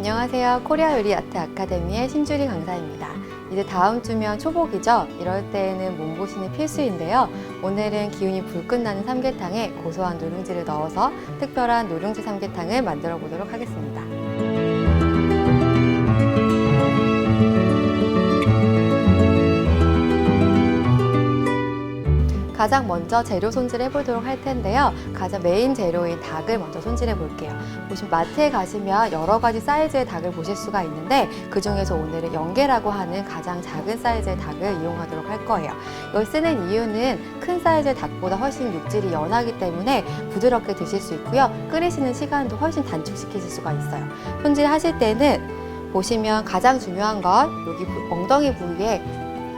안녕하세요. 코리아 요리 아트 아카데미의 신주리 강사입니다. 이제 다음 주면 초복이죠. 이럴 때에는 몸보신이 필수인데요. 오늘은 기운이 불끈 나는 삼계탕에 고소한 누룽지를 넣어서 특별한 누룽지 삼계탕을 만들어 보도록 하겠습니다. 가장 먼저 재료 손질해 보도록 할 텐데요. 가장 메인 재료인 닭을 먼저 손질해 볼게요. 보시면 마트에 가시면 여러 가지 사이즈의 닭을 보실 수가 있는데 그 중에서 오늘은 연계라고 하는 가장 작은 사이즈의 닭을 이용하도록 할 거예요. 이걸 쓰는 이유는 큰 사이즈의 닭보다 훨씬 육질이 연하기 때문에 부드럽게 드실 수 있고요. 끓이시는 시간도 훨씬 단축시키실 수가 있어요. 손질하실 때는 보시면 가장 중요한 건 여기 부- 엉덩이 부위에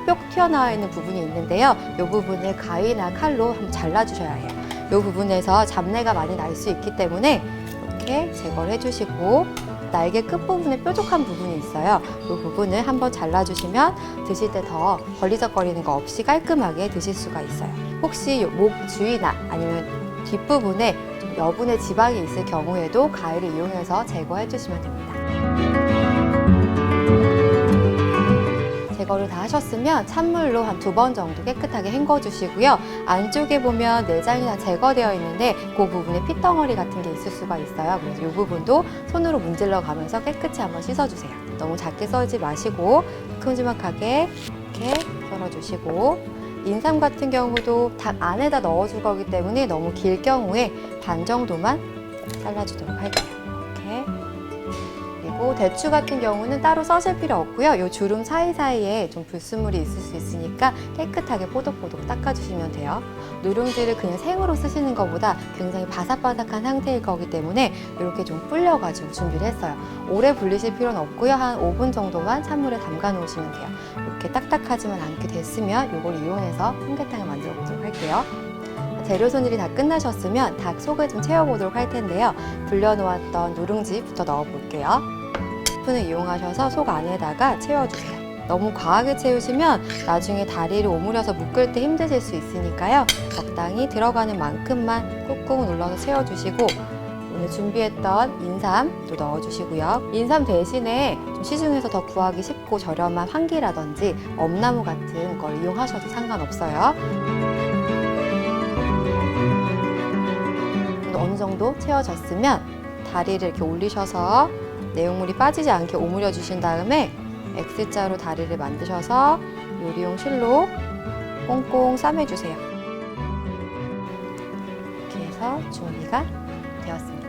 뾱 튀어나와 있는 부분이 있는데요. 이 부분을 가위나 칼로 한번 잘라주셔야 해요. 이 부분에서 잡내가 많이 날 수 있기 때문에 이렇게 제거를 해주시고 날개 끝부분에 뾰족한 부분이 있어요. 이 부분을 한번 잘라주시면 드실 때 더 걸리적거리는 거 없이 깔끔하게 드실 수가 있어요. 혹시 목 주위나 아니면 뒷부분에 좀 여분의 지방이 있을 경우에도 가위를 이용해서 제거해 주시면 됩니다. 제거를 다 하셨으면 찬물로 한 두 번 정도 깨끗하게 헹궈 주시고요. 안쪽에 보면 내장이 다 제거되어 있는데 그 부분에 피덩어리 같은 게 있을 수가 있어요. 그래서 이 부분도 손으로 문질러 가면서 깨끗이 한번 씻어 주세요. 너무 작게 썰지 마시고 큼지막하게 이렇게 썰어 주시고 인삼 같은 경우도 닭 안에다 넣어 줄 거기 때문에 너무 길 경우에 반 정도만 잘라 주도록 할게요. 그리고 대추 같은 경우는 따로 써실 필요 없고요. 이 주름 사이사이에 좀 불순물이 있을 수 있으니까 깨끗하게 뽀독뽀독 닦아주시면 돼요. 누룽지를 그냥 생으로 쓰시는 것보다 굉장히 바삭바삭한 상태일 거기 때문에 이렇게 좀 불려가지고 준비를 했어요. 오래 불리실 필요는 없고요. 한 5분 정도만 찬물에 담가 놓으시면 돼요. 이렇게 딱딱하지만 않게 됐으면 이걸 이용해서 삼계탕을 만들어 보도록 할게요. 재료 손질이 다 끝나셨으면 닭 속을 좀 채워보도록 할 텐데요. 불려놓았던 누룽지부터 넣어볼게요. 스푼을 이용하셔서 속 안에다가 채워주세요. 너무 과하게 채우시면 나중에 다리를 오므려서 묶을 때 힘드실 수 있으니까요. 적당히 들어가는 만큼만 꾹꾹 눌러서 채워주시고 오늘 준비했던 인삼도 넣어주시고요. 인삼 대신에 좀 시중에서 더 구하기 쉽고 저렴한 황기라든지 엄나무 같은 걸 이용하셔도 상관없어요. 어느 정도 채워졌으면 다리를 이렇게 올리셔서 내용물이 빠지지 않게 오므려 주신 다음에 X자로 다리를 만드셔서 요리용 실로 꽁꽁 싸매주세요. 이렇게 해서 준비가 되었습니다.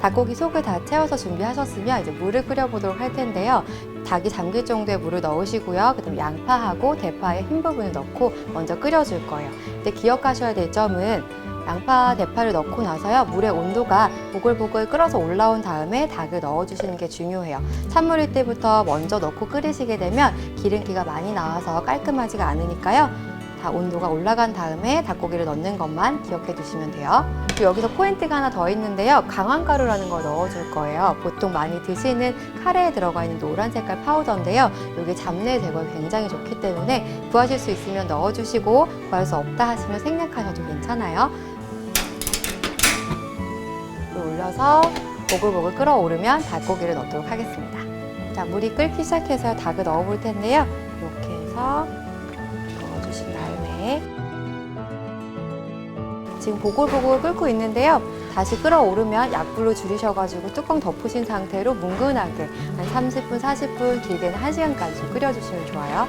닭고기 속을 다 채워서 준비하셨으면 이제 물을 끓여보도록 할 텐데요. 닭이 잠길 정도의 물을 넣으시고요. 그 다음 양파하고 대파의 흰 부분을 넣고 먼저 끓여줄 거예요. 근데 기억하셔야 될 점은 양파, 대파를 넣고 나서요. 물의 온도가 보글보글 끓어서 올라온 다음에 닭을 넣어주시는 게 중요해요. 찬물일 때부터 먼저 넣고 끓이시게 되면 기름기가 많이 나와서 깔끔하지가 않으니까요. 다 온도가 올라간 다음에 닭고기를 넣는 것만 기억해 두시면 돼요. 여기서 포인트가 하나 더 있는데요. 강황가루라는 걸 넣어줄 거예요. 보통 많이 드시는 카레에 들어가 있는 노란 색깔 파우더인데요. 이게 잡내 제거에 굉장히 좋기 때문에 구하실 수 있으면 넣어주시고 구할 수 없다 하시면 생략하셔도 괜찮아요. 물 올려서 보글보글 끓어오르면 닭고기를 넣도록 하겠습니다. 자, 물이 끓기 시작해서 닭을 넣어볼 텐데요. 이렇게 해서 주신 다음에 지금 보글보글 끓고 있는데요. 다시 끓어오르면 약불로 줄이셔가지고 뚜껑 덮으신 상태로 뭉근하게 한 30분, 40분, 길게는 1시간까지 좀 끓여주시면 좋아요.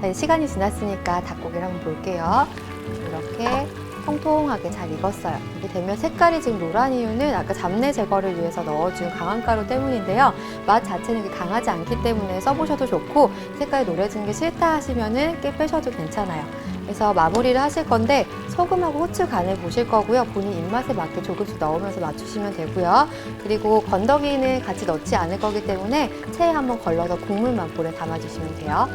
자, 이제 시간이 지났으니까 닭고기를 한번 볼게요. 이렇게 통통하게 잘 익었어요. 이렇게 되면 색깔이 지금 노란 이유는 아까 잡내 제거를 위해서 넣어준 강황가루 때문인데요. 맛 자체는 강하지 않기 때문에 써보셔도 좋고 색깔이 노래지는 게 싫다 하시면은 깨 빼셔도 괜찮아요. 그래서 마무리를 하실 건데 소금하고 후추 간을 보실 거고요. 본인 입맛에 맞게 조금씩 넣으면서 맞추시면 되고요. 그리고 건더기는 같이 넣지 않을 거기 때문에 체에 한번 걸러서 국물만 볼에 담아주시면 돼요.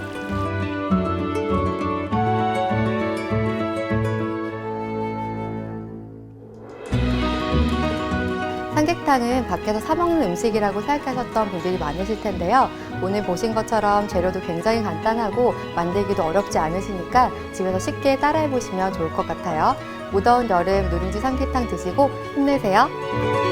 삼계탕은 밖에서 사 먹는 음식이라고 생각하셨던 분들이 많으실 텐데요. 오늘 보신 것처럼 재료도 굉장히 간단하고 만들기도 어렵지 않으시니까 집에서 쉽게 따라해 보시면 좋을 것 같아요. 무더운 여름 누룽지 삼계탕 드시고 힘내세요.